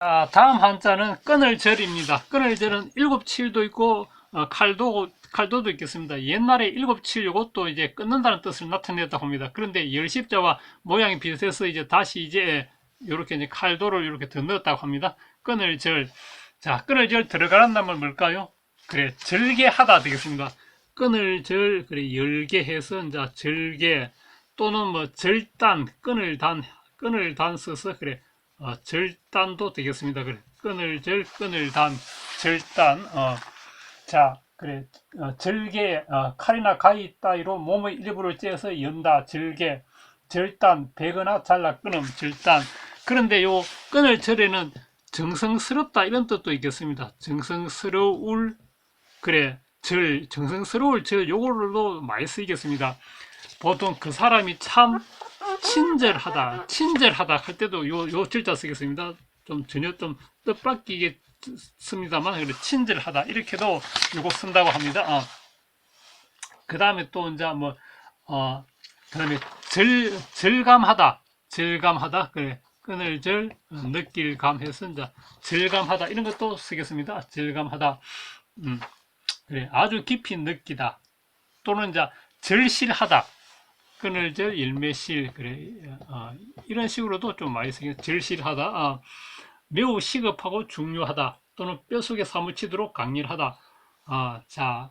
자, 다음 한자는 끈을절입니다. 끈을절은 일곱 칠도 있고 어, 칼도 칼도도 있겠습니다. 옛날에 일곱 칠 요것도 이제 끊는다는 뜻을 나타냈다고 합니다. 그런데 열십자와 모양이 비슷해서 이제 다시 이제 이렇게 이제 칼도를 이렇게 더 넣었다고 합니다. 끈을절. 자, 끈을절 들어가는 단어는 뭘까요? 그래, 절개하다 되겠습니다. 끈을절, 그래, 열개해서 이제 절개 또는 뭐 절단, 끈을 단, 끈을 단 써서 그래, 어, 절단도 되겠습니다. 그래, 끈을 절, 끈을 단, 절단, 어, 자, 그래, 어, 절개, 어, 칼이나 가위 따위로 몸의 일부를 째서 연다, 절개, 절단, 베거나 잘라 끊음, 절단. 그런데 요 끈을 절에는 정성스럽다 이런 뜻도 있겠습니다. 정성스러울, 그래, 절, 정성스러울 절, 요걸로도 많이 쓰이겠습니다. 보통 그 사람이 참 친절하다, 친절하다 할 때도 요, 요 절자 쓰겠습니다. 좀 전혀 좀 뜻밖이겠습니다만, 그래, 친절하다. 이렇게도 요거 쓴다고 합니다. 어. 그 다음에 또 이제 뭐, 어, 그 다음에 절, 절감하다. 절감하다. 그래. 끈을 절, 어, 느낄 감 해서 이제 절감하다. 이런 것도 쓰겠습니다. 절감하다. 음. 그래. 아주 깊이 느끼다. 또는 이제 절실하다. 끈을 절, 일매실. 그래. 어, 이런 식으로도 좀 많이 쓰겠 절실하다. 어, 매우 시급하고 중요하다. 또는 뼛속에 사무치도록 강렬하다. 아, 자.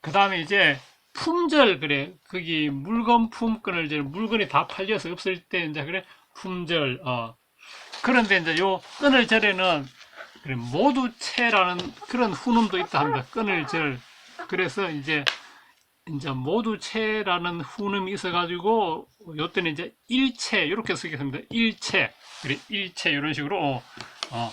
그 다음에 이제 품절, 그래. 거기 물건 품건을 이제 물건이 다 팔려서 없을 때 이제 그래. 품절, 어. 그런데 이제 요 끈을 절에는 그래, 모두채라는 그런 훈음도 있다 합니다. 끈을 절. 그래서 이제 이제 모두채라는 훈음이 있어가지고 요때는 이제 일체 이렇게 쓰겠습니다. 일체 그래 일체 이런 식으로 어, 어.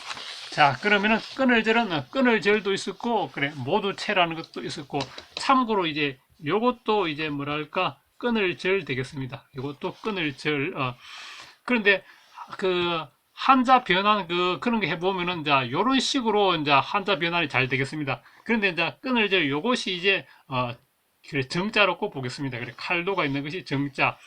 자 그러면은 끈을절은 어, 끈을절도 있었고 그래 모두채라는 것도 있었고 참고로 이제 요것도 이제 뭐랄까 끈을절 되겠습니다. 요것도 끈을절 어. 그런데 그 한자 변환 그 그런 거 해보면은 이제 요런 식으로 이제 한자 변환이 잘 되겠습니다. 그런데 이제 끈을절 요것이 이제 어 그래 정자로 꼭 보겠습니다. 그래 칼도가 있는 것이 정자.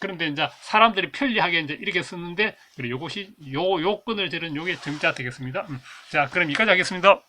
그런데 이제 사람들이 편리하게 이제 이렇게 쓰는데 그래 요것이 요 요건을 저는 요게 정자 되겠습니다. 음. 자 그럼 여기까지 하겠습니다.